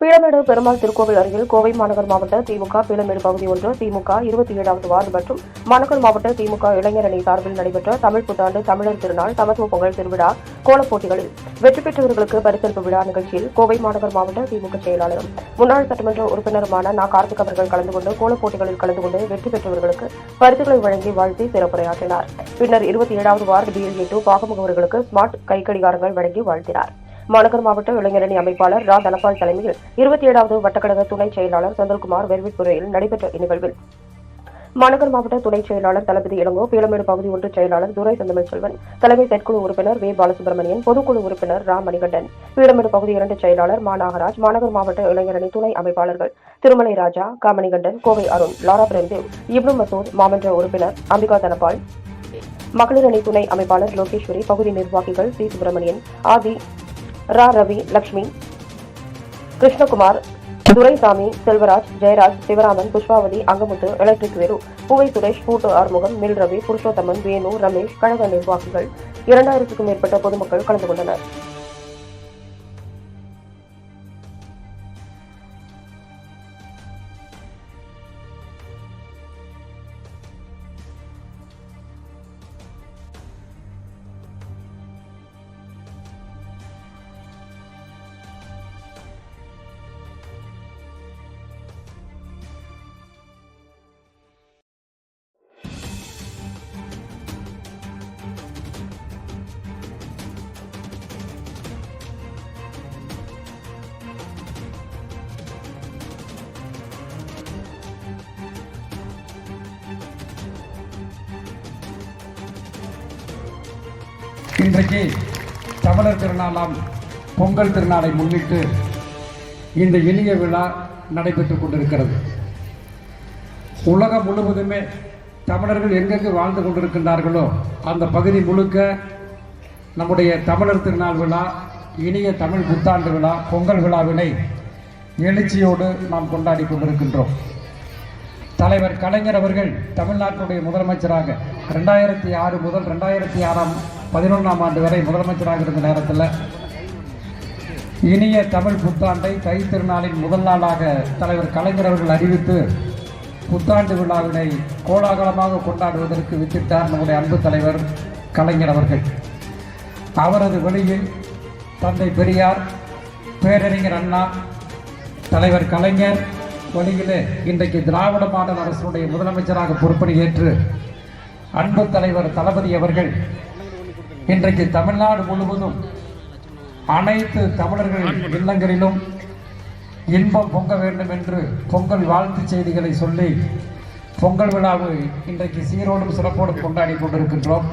பீளமேடு பெருமாள் திருக்கோவில் அருகில் கோவை மாநகர் மாவட்ட திமுக பீளமேடு பகுதி ஒன்று திமுக இருபத்தி ஏழாவது வார்டு மற்றும் மாநகர் மாவட்ட திமுக இளைஞர் அணி சார்பில் நடைபெற்ற தமிழ் புத்தாண்டு தமிழர் திருநாள் சமத்துவ பொங்கல் திருவிழா கோலப் போட்டிகளில் வெற்றி பெற்றவர்களுக்கு பரிசளிப்பு விழா நிகழ்ச்சியில் கோவை மாநகர் மாவட்ட திமுக செயலாளரும் முன்னாள் சட்டமன்ற உறுப்பினருமான நா. கார்த்திக் அவர்கள் கலந்து கொண்டு கோலப் போட்டிகளில் கலந்து கொண்டு வெற்றி பெற்றவர்களுக்கு பரிசுகளை வழங்கி வாழ்த்தி சிறப்புரையாற்றினார். பின்னர் இருபத்தி ஏழாவது வார்டு பிஎல் டூ பாகமுகவர்களுக்கு ஸ்மார்ட் கைக்கடிகாரங்கள் வழங்கி வாழ்த்தினார். மாநகர் மாவட்ட இளைஞரணி அமைப்பாளர் ரா. தனபால் தலைமையில் இருபத்தி ஏழாவது வட்டக்கழக துணை செயலாளர் செந்தில்குமார் வெர்வித்துறையில் நடைபெற்ற இந்நிகழ்வில் மாநகர் மாவட்ட துணை செயலாளர் தளபதி இளங்கோ பீளமேடு பகுதி ஒன்று செயலாளர் துரை செந்தமிழ் செல்வன் தலைமை செயற்குழு உறுப்பினர் வே. பாலசுப்ரமணியன் பொதுக்குழு உறுப்பினர் ரா. மணிகண்டன் பீளமேடு பகுதி இரண்டு செயலாளர் மா. நாகராஜ் மாநகர் மாவட்ட இளைஞரணி துணை அமைப்பாளர்கள் திருமலை ராஜா காமணிகண்டன் கோவை அருண் லாரா பிரேம்தேவ் இப்னு மசூத் மாமன்ற உறுப்பினர் அம்பிகா தனபால் மகளிரணி துணை அமைப்பாளர் லோகேஸ்வரி பகுதி நிர்வாகிகள் சி. சுப்பிரமணியன் ஆதி ரா ரவி லக்ஷ்மி கிருஷ்ணகுமார் துரைசாமி செல்வராஜ் ஜெயராஜ் சிவராமன் புஷ்பாவதி அங்கமுத்து எலக்ட்ரிக் வேறு பூவை சுரேஷ் கூட்டு ஆறுமுகம் மில் ரவி புருஷோத்தமன் வேணு ரமேஷ் கழக நிர்வாகிகள் இரண்டாயிரத்துக்கும் மேற்பட்ட பொதுமக்கள் கலந்து கொண்டனர். இன்றைக்கு தமிழர் திருநாளாம் பொங்கல் திருநாளை முன்னிட்டு இந்த இனிய விழா நடைபெற்றுக் கொண்டிருக்கிறது. உலகம் முழுவதுமே தமிழர்கள் எங்கெங்கு வாழ்ந்து கொண்டிருக்கின்றார்களோ அந்த பகுதி முழுக்க நம்முடைய தமிழர் திருநாள் விழா இனிய தமிழ் புத்தாண்டு விழா பொங்கல் விழாவினை எழுச்சியோடு நாம் கொண்டாடி கொண்டிருக்கின்றோம். தலைவர் கலைஞர் அவர்கள் தமிழ்நாட்டினுடைய முதலமைச்சராக ரெண்டாயிரத்தி ஆறு முதல் ரெண்டாயிரத்தி ஆறாம் பதினொன்றாம் ஆண்டு வரை முதலமைச்சராக இருந்த நேரத்தில் இனிய தமிழ் புத்தாண்டை தை திருநாளின் முதல் நாளாக தலைவர் கலைஞர் அவர்கள் அறிவித்து புத்தாண்டு விழாவினை கோலாகலமாக கொண்டாடுவதற்கு வித்திட்டார் நம்முடைய அன்பு தலைவர் கலைஞர் அவர்கள். அவரது வழியில் தந்தை பெரியார் பேரறிஞர் அண்ணா தலைவர் கலைஞர் வழியிலே இன்றைக்கு திராவிட மாடல் அரசுடைய முதலமைச்சராக பொறுப்பணி ஏற்று அன்பு தலைவர் தளபதி அவர்கள் இன்றைக்கு தமிழ்நாடு முழுவதும் அனைத்து தமிழர்கள் இல்லங்களிலும் இன்பம் பொங்க வேண்டும் என்று பொங்கல் வாழ்த்து செய்திகளை சொல்லி பொங்கல் விழாவை இன்றைக்கு சீரோடும் சிறப்போடும் கொண்டாடி கொண்டிருக்கின்றோம்.